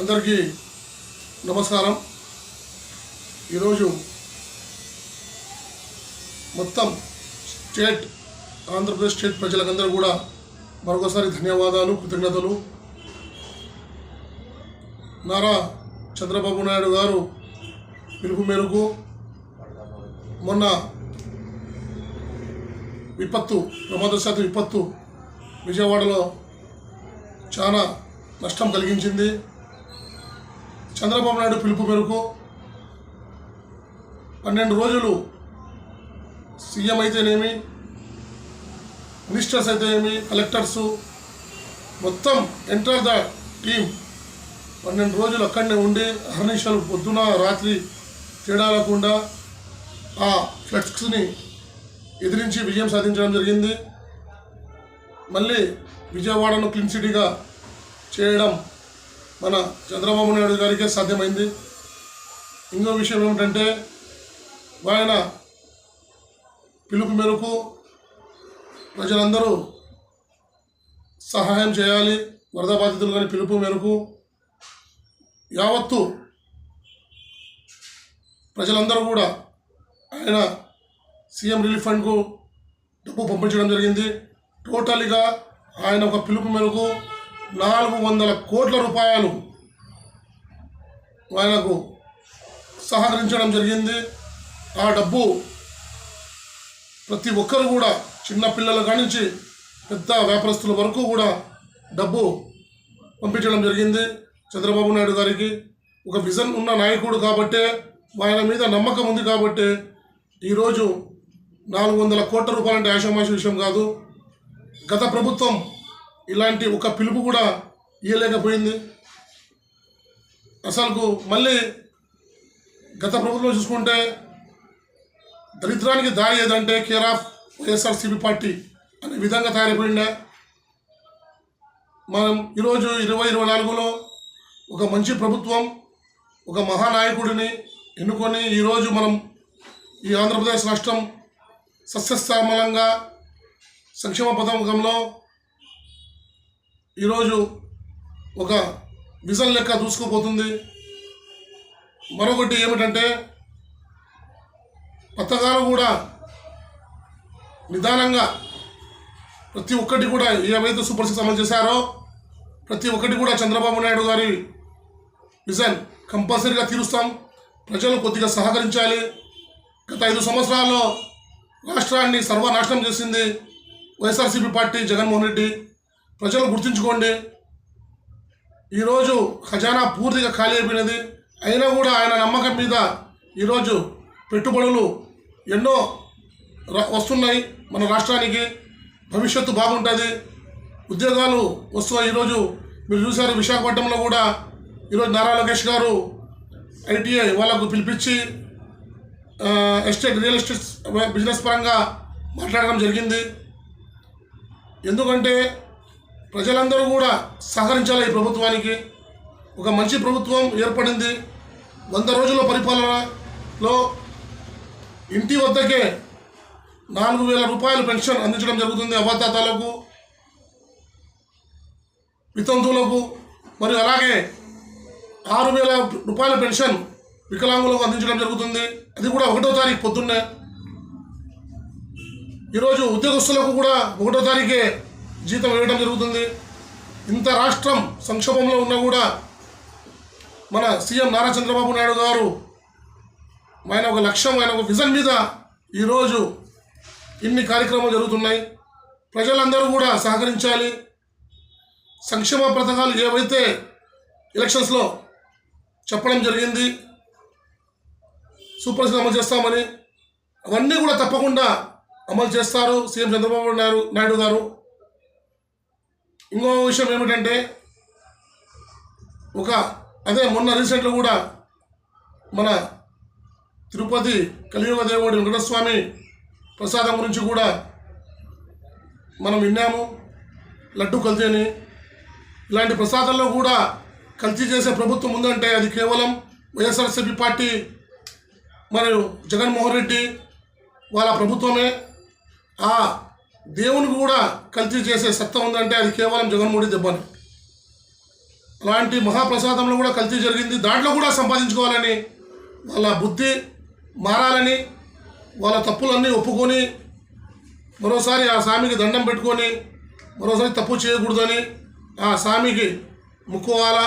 అందరికీ నమస్కారం. ఈరోజు మొత్తం స్టేట్ ఆంధ్రప్రదేశ్ స్టేట్ ప్రజలకందరూ కూడా మరొకసారి ధన్యవాదాలు కృతజ్ఞతలు. నారా చంద్రబాబు నాయుడు గారు పిలుపు మేరకు మొన్న విపత్తు ప్రమాదశాత్తు విపత్తు విజయవాడలో చాలా నష్టం కలిగించింది. చంద్రబాబు నాయుడు పిలుపు మేరకు పన్నెండు రోజులు సీఎం అయితేనేమి మినిస్టర్స్ అయితేనేమి కలెక్టర్సు మొత్తం ఎంటర్ ద టీమ్ పన్నెండు రోజులు అక్కడనే ఉండి అహర్నిశలు పొద్దున రాత్రి తేడా లేకుండా ఆ ఫ్లెక్స్ని ఎదిరించి విజయం సాధించడం జరిగింది. మళ్ళీ విజయవాడను క్లీన్ సిటీగా చేయడం మన చంద్రబాబు నాయుడు గారికే సాధ్యమైంది. ఇంకో విషయం ఏమిటంటే ఆయన పిలుపు మేరకు ప్రజలందరూ సహాయం చేయాలి. వరద బాధితులు కానీ పిలుపు మేరకు యావత్తు ప్రజలందరూ కూడా ఆయన సీఎం రిలీఫ్ ఫండ్కు డబ్బు పంపించడం జరిగింది. టోటల్గా ఆయన ఒక పిలుపు మేరకు నాలుగు వందల కోట్ల రూపాయలు ఆయనకు సహకరించడం జరిగింది. ఆ డబ్బు ప్రతి ఒక్కరు కూడా చిన్న పిల్లల కానించి పెద్ద వ్యాపారస్తుల వరకు కూడా డబ్బు పంపించడం జరిగింది. చంద్రబాబు నాయుడు గారికి ఒక విజన్ ఉన్న నాయకుడు కాబట్టే ఆయన మీద నమ్మకం ఉంది కాబట్టి ఈరోజు నాలుగు వందల కోట్ల రూపాయలంటే ఆషామాషి విషయం కాదు. గత ప్రభుత్వం ఇలాంటి ఒక పిలుపు కూడా ఇవ్వలేకపోయింది అసలుకు మళ్ళీ గత ప్రభుత్వం చూసుకుంటే దరిద్రానికి దారి ఏదంటే కేర్ ఆఫ్ వైఎస్ఆర్సీపీ పార్టీ అనే విధంగా తయారైపోయిండే మనం ఈరోజు ఇరవై ఇరవై నాలుగులో ఒక మంచి ప్రభుత్వం ఒక మహానాయకుడిని ఎన్నుకొని ఈరోజు మనం ఈ ఆంధ్రప్రదేశ్ రాష్ట్రం సస్యశ్యామలంగా సంక్షేమ పథకంలో ఈరోజు ఒక విజన్ లెక్క దూసుకుపోతుంది మరొకటి ఏమిటంటే పథకాలు కూడా నిదానంగా ప్రతి ఒక్కటి కూడా ఏవైతే సూపర్ సిక్స్ అమలు చేశారో ప్రతి ఒక్కటి కూడా చంద్రబాబు నాయుడు గారి విజన్ కంపల్సరీగా తీరుస్తాం. ప్రజలు కొద్దిగా సహకరించాలి. గత ఐదు సంవత్సరాల్లో రాష్ట్రాన్ని సర్వనాశనం చేసింది వైఎస్ఆర్సీపీ పార్టీ జగన్మోహన్ రెడ్డి. ప్రజలు గుర్తుంచుకోండి. ఈరోజు ఖజానా పూర్తిగా ఖాళీ అయిపోయినది. అయినా కూడా ఆయన నమ్మకం మీద ఈరోజు పెట్టుబడులు ఎన్నో వస్తున్నాయి మన రాష్ట్రానికి. భవిష్యత్తు బాగుంటుంది. ఉద్యోగాలు వస్తున్నాయి ఈరోజు. మీరు చూశారు విశాఖపట్నంలో కూడా ఈరోజు నారా లోకేష్ గారు ఐటీఐ వాళ్ళకు పిలిపించి ఎస్టేట్ రియల్ ఎస్టేట్ బిజినెస్ పరంగా మాట్లాడడం జరిగింది. ఎందుకంటే ప్రజలందరూ కూడా సహకరించాలి ఈ ప్రభుత్వానికి? ఒక మంచి ప్రభుత్వం ఏర్పడింది. వంద రోజుల పరిపాలనలో ఇంటి వద్దకే నాలుగు వేల రూపాయలు పెన్షన్ అందించడం జరుగుతుంది అవాతాతాలకు వితంతువులకు మరియు అలాగే ఆరు వేల రూపాయల పెన్షన్ వికలాంగులకు అందించడం జరుగుతుంది. అది కూడా ఒకటో తారీఖు పొద్దున్నే. ఈరోజు ఉద్యోగస్తులకు కూడా ఒకటో తారీఖే జీతం ఇవ్వడం జరుగుతుంది. ఇంత రాష్ట్రం సంక్షోభంలో ఉన్నా కూడా మన సీఎం నారా చంద్రబాబు నాయుడు గారు ఆయన ఒక లక్ష్యం ఆయన ఒక విజన్ మీద ఈరోజు ఇన్ని కార్యక్రమాలు జరుగుతున్నాయి. ప్రజలందరూ కూడా సహకరించాలి. సంక్షేమ పథకాలు ఏవైతే ఎలక్షన్స్లో చెప్పడం జరిగింది సూపర్ సిక్స్ అమలు చేస్తామని అవన్నీ కూడా తప్పకుండా అమలు చేస్తారు సీఎం చంద్రబాబు నాయుడు నాయుడు గారు. ఇంకో విషయం ఏమిటంటే ఒక అదే మొన్న రీసెంట్లో కూడా మన తిరుపతి కలియుగ దేవుడి వెంకటస్వామి ప్రసాదం గురించి కూడా మనం విన్నాము. లడ్డు కల్తీ అని ఇలాంటి ప్రసాదాల్లో కూడా కల్తీ చేసే ప్రభుత్వం ఉందంటే అది కేవలం వైఎస్ఆర్సీపీ పార్టీ మరియు జగన్మోహన్ రెడ్డి వాళ్ళ ప్రభుత్వమే. ఆ దేవుని కూడా కల్తీ చేసే సత్తా ఉందంటే అది కేవలం జగన్మోహన్ దెబ్బని. అలాంటి మహాప్రసాదంలో కూడా కల్తీ జరిగింది. దాంట్లో కూడా సంపాదించుకోవాలని వాళ్ళ బుద్ధి మారాలని వాళ్ళ తప్పులన్నీ ఒప్పుకొని మరోసారి ఆ స్వామికి దండం పెట్టుకొని మరోసారి తప్పు చేయకూడదని ఆ స్వామికి ముక్కోవాలా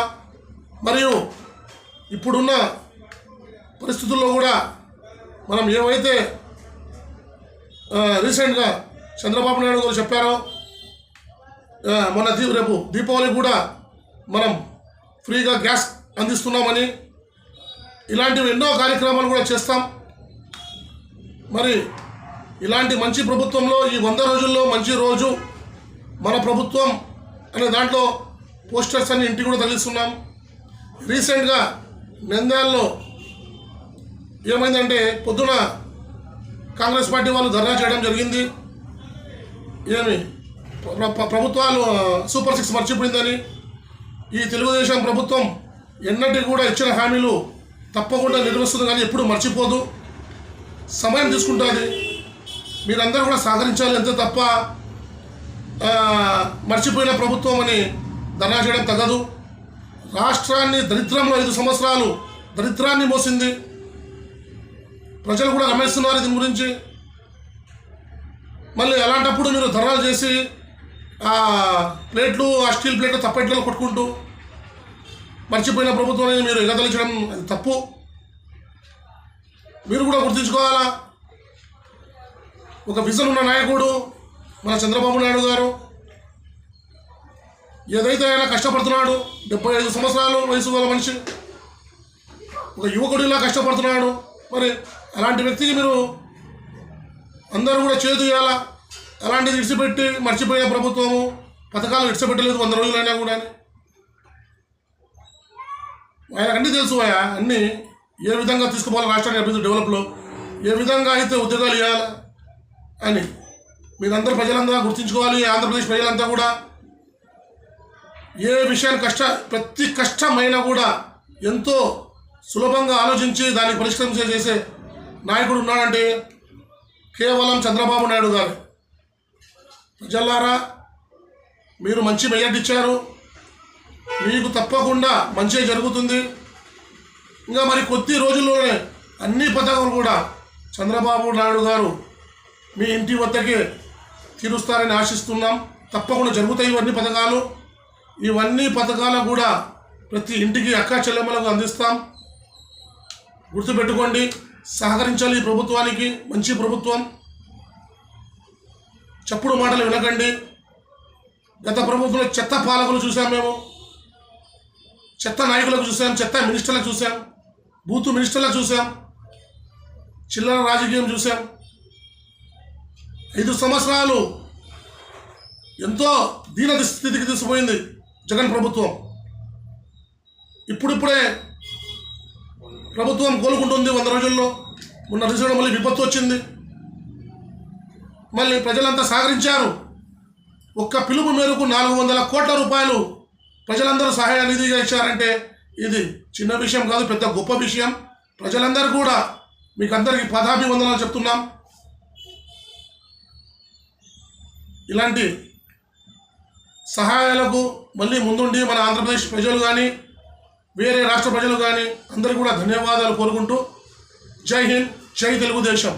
మరియు ఇప్పుడున్న పరిస్థితుల్లో కూడా మనం ఏవైతే రీసెంట్గా చంద్రబాబు నాయుడు గారు చెప్పారో. మొన్న దీ రేపు దీపావళి కూడా మనం ఫ్రీగా గ్యాస్ అందిస్తున్నామని. ఇలాంటివి ఎన్నో కార్యక్రమాలు కూడా చేస్తాం. మరి ఇలాంటి మంచి ప్రభుత్వంలో ఈ వంద రోజుల్లో మంచి రోజు మన ప్రభుత్వం అనే దాంట్లో పోస్టర్స్ అన్ని ఇంటికి కూడా తగిలిస్తున్నాం. రీసెంట్గా నంద్యాలలో ఏమైందంటే పొద్దున కాంగ్రెస్ పార్టీ వాళ్ళు ధర్నా చేయడం జరిగింది. ఏమి? ప్రభుత్వాలు సూపర్ సిక్స్ మర్చిపోయిందని ఈ తెలుగుదేశం ప్రభుత్వం ఎన్నటి కూడా ఇచ్చిన హామీలు తప్పకుండా నిర్వహిస్తుంది కానీ ఎప్పుడు మర్చిపోదు. సమయం తీసుకుంటుంది. మీరందరూ కూడా సహకరించాలి అంతే తప్ప మర్చిపోయిన ప్రభుత్వం అని ధర్నా చేయడం తగదు. రాష్ట్రాన్ని దరిద్రంలో ఐదు సంవత్సరాలు దరిద్రాన్ని మోసింది. ప్రజలు కూడా రమేస్తున్నారు దీని గురించి మళ్ళీ అలాంటప్పుడు మీరు ధర్నాలు చేసి ఆ ప్లేట్లు ఆ స్టీల్ ప్లేట్లు తప్పట్లో కొట్టుకుంటూ మర్చిపోయిన ప్రభుత్వాన్ని మీరు ఎగదలించడం అది తప్పు. మీరు కూడా గుర్తుంచుకోవాలా? ఒక విజన్ ఉన్న నాయకుడు మన చంద్రబాబు నాయుడు గారు ఏదైతే ఆయన కష్టపడుతున్నాడు డెబ్బై ఐదు సంవత్సరాలు వయసు గల మనిషి ఒక యువకుడిలా కష్టపడుతున్నాడు మరి అలాంటి వ్యక్తికి మీరు అందరూ కూడా చేదు ఇవ్వాలా అలాంటిది విడిచిపెట్టి మర్చిపోయే ప్రభుత్వము? పథకాలు విడిచిపెట్టలేదు వంద రోజులైనా కూడా ఆయన అన్నీ తెలుసు ఆయా అన్నీ. ఏ విధంగా తీసుకుపోవాలి రాష్ట్రాన్ని అభివృద్ధి డెవలప్లో? ఏ విధంగా అయితే ఉద్యోగాలు ఇవ్వాలా? అని. మీరందరూ ప్రజలందరూ గుర్తుంచుకోవాలి ఆంధ్రప్రదేశ్ ప్రజలంతా కూడా. ఏ విషయాన్ని కష్ట ప్రతి కష్టమైనా కూడా ఎంతో సులభంగా ఆలోచించి దానికి పరిష్కరించే చేసే నాయకుడు ఉన్నాడంటే కేవలం చంద్రబాబు నాయుడు గారు. ప్రజల్లారా మీరు మంచి మెజార్టీ ఇచ్చారు. మీకు తప్పకుండా మంచి జరుగుతుంది. ఇంకా మరి కొద్ది రోజుల్లోనే అన్ని పథకాలు కూడా చంద్రబాబు నాయుడు గారు మీ ఇంటి వద్దకే తీరుస్తారని ఆశిస్తున్నాం. తప్పకుండా జరుగుతాయి ఇవన్నీ పథకాలు. ఇవన్నీ పథకాలు కూడా ప్రతి ఇంటికి అక్క చెల్లెమ్మలకు అందిస్తాం. గుర్తుపెట్టుకోండి. సహకరించాలి ఈ ప్రభుత్వానికి మంచి ప్రభుత్వం. చప్పుడు మాటలు వినకండి. గత ప్రభుత్వంలో చెత్త పాలకులు చూసాం మేము. చెత్త నాయకులకు చూసాం చెత్త మినిస్టర్లకు చూసాం బూత్ మినిస్టర్లకు చూసాం చిల్లర రాజకీయం చూసాం. ఐదు సంవత్సరాలు ఎంతో దీన స్థితికి తీసుకుపోయింది జగన్ ప్రభుత్వం. ఇప్పుడిప్పుడే ప్రభుత్వం కోలుకుంటుంది వంద రోజుల్లో. మొన్న రీసెంట్ మళ్ళీ విపత్తు వచ్చింది. మళ్ళీ ప్రజలంతా సహకరించారు. ఒక్క పిలుపు మేరకు నాలుగు వందల కోట్ల రూపాయలు ప్రజలందరూ సహాయ నిధిగా చేశారంటే ఇది చిన్న విషయం కాదు పెద్ద గొప్ప విషయం. ప్రజలందరూ కూడా మీకు అందరికీ పదాభివందనాలు చెప్తున్నాం. ఇలాంటి సహాయాలకు మళ్ళీ ముందుండి మన ఆంధ్రప్రదేశ్ ప్రజలు కానీ వేరే రాష్ట్ర ప్రజలు కానీ అందరికీ కూడా ధన్యవాదాలు కోరుకుంటూ జై హింద్ జై తెలుగుదేశం.